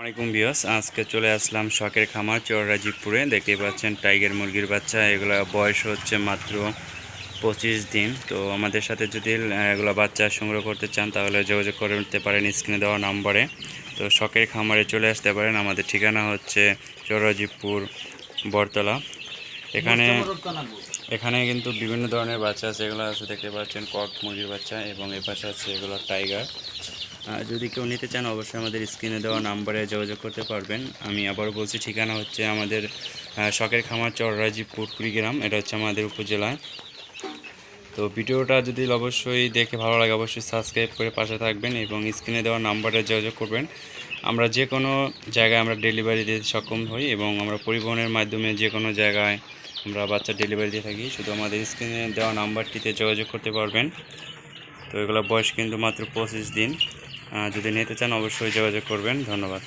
আসসালামাইকুম বিয়স আজকে চলে আসলাম শখের খামার চৌরাজিপুরে দেখতে পাচ্ছেন টাইগার মুরগির বাচ্চা, এগুলো বয়স হচ্ছে মাত্র পঁচিশ দিন। তো আমাদের সাথে যদি এগুলো বাচ্চা সংগ্রহ করতে চান, তাহলে যোগাযোগ করে নিতে পারেন স্ক্রিনে দেওয়া নম্বরে। তো শখের খামারে চলে আসতে পারেন। আমাদের ঠিকানা হচ্ছে চৌরাজিপুর বরতলা এখানে এখানে কিন্তু বিভিন্ন ধরনের বাচ্চা আছে। এগুলো আছে দেখতে পাচ্ছেন কক মুরগির বাচ্চা এবং এ পাশে আছে এগুলো টাইগার। যদি কেউ নিতে চান, অবশ্যই আমাদের স্ক্রিনে দেওয়া নাম্বারে যোগাযোগ করতে পারবেন। আমি আবারও বলছি, ঠিকানা হচ্ছে আমাদের শখের খামার চররাজিপুর কুড়িগ্রাম এটা হচ্ছে আমাদের উপজেলায়। তো ভিডিওটা যদি অবশ্যই দেখে ভালো লাগে, অবশ্যই সাবস্ক্রাইব করে পাশে থাকবেন এবং স্ক্রিনে দেওয়া নাম্বারে যোগাযোগ করবেন। আমরা যে কোনো জায়গায় আমরা ডেলিভারি দিতে সক্ষম হই এবং আমরা পরিবহনের মাধ্যমে যে কোনো জায়গায় আমরা বাচ্চা ডেলিভারি দিয়ে থাকি। শুধু আমাদের স্ক্রিনে দেওয়া নাম্বারটিতে যোগাযোগ করতে পারবেন। তো এগুলো বয়স কিন্তু মাত্র পঁচিশ দিন। যদি নিতে চান অবশ্যই যোগাযোগ করবেন। ধন্যবাদ।